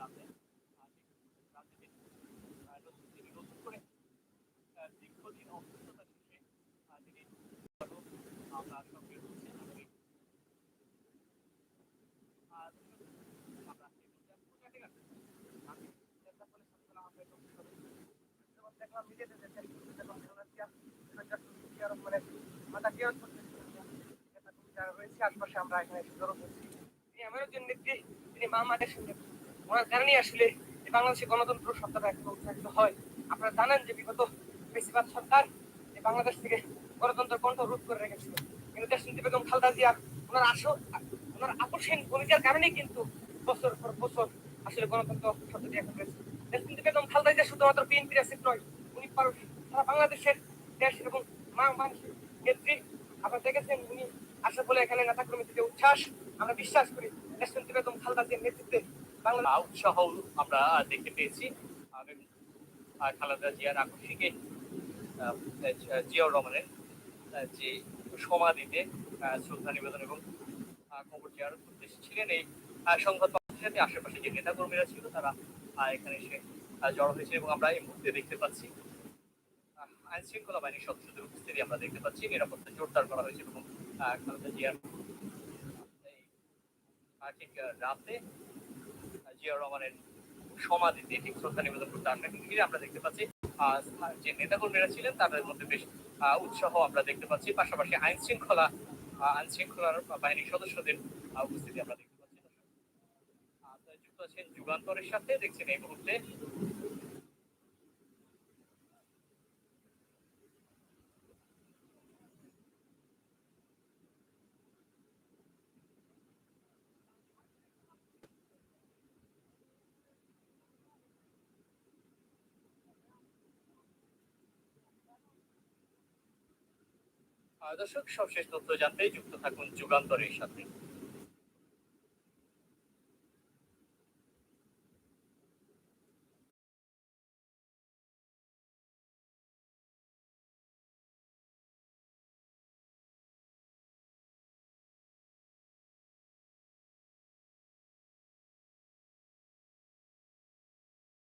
রাতে তিনি আমরা এখানে সুন্দর হচ্ছি আমার জন্য তিনি মা মাদের সঙ্গে ওনার কারণেই আসলে বাংলাদেশে গণতন্ত্র সত্তাটা এখন উৎসাহিত হয়। আপনারা জানেন যে বিগত বেশিরভাগ সরকার বাংলাদেশ থেকে গণতন্ত্র কণ্ঠ রোধ করে রেখেছিল। কিন্তু দেশনীতি বেগম খালদা জিয়া, ওনার আসো ওনার আকর্ষণ ভূমিকার কারণেই কিন্তু বছর পর বছর আসলে গণতন্ত্র সত্তাটি এখন রয়েছে। দেশনীতি বেগম খালদা জিয়া শুধুমাত্র বিএনপির আসিফ নয়, উনি সারা বাংলাদেশের দেশ এবং মা মানুষের নেত্রী। আপনারা দেখেছেন উনি আসে বলে এখানে নেতা কর্মী থেকে উচ্ছ্বাস, আমরা বিশ্বাস করি দেশনীতি বেগম খালদা জিয়ার নেতৃত্বে বাংলা উৎসাহ আমরা দেখতে পেয়েছি। খালেদা জিয়ার আকস্মিকে জিয়াউর রহমানের যে সমাধিতে শ্রদ্ধা নিবেদন এবং কবর জিয়ার উদ্দেশ্যে ছিলেন এই সংবাদ সাথে আশেপাশে যে নেতাকর্মীরা ছিল তারা এখানে এসে জড়ো হয়েছে এবং আমরা এই মুহূর্তে দেখতে পাচ্ছি। আইন শৃঙ্খলা বাহিনীর সদস্যদের উপস্থিতি আমরা দেখতে পাচ্ছি। নিরাপত্তা জোরদার করা হয়েছে এবং খালেদা জিয়ার ঠিক রাতে জিয়াউর রহমানের সমাধিতে ঠিক শ্রদ্ধা নিবেদন করতে আমরা কিন্তু আমরা দেখতে পাচ্ছি যে নেতাকর্মীরা ছিলেন তাদের মধ্যে বেশ উৎসাহ আমরা দেখতে পাচ্ছি। পাশাপাশি আইন শৃঙ্খলা আইন শৃঙ্খলার বাহিনীর সদস্যদের উপস্থিতি আমরা দেখতে পাচ্ছি। যুক্ত আছেন যুগান্তরের সাথে দেখছেন এই মুহূর্তে দর্শক সবশেষ তথ্য জানতে যুক্ত থাকুন যুগান্তরের সাথে।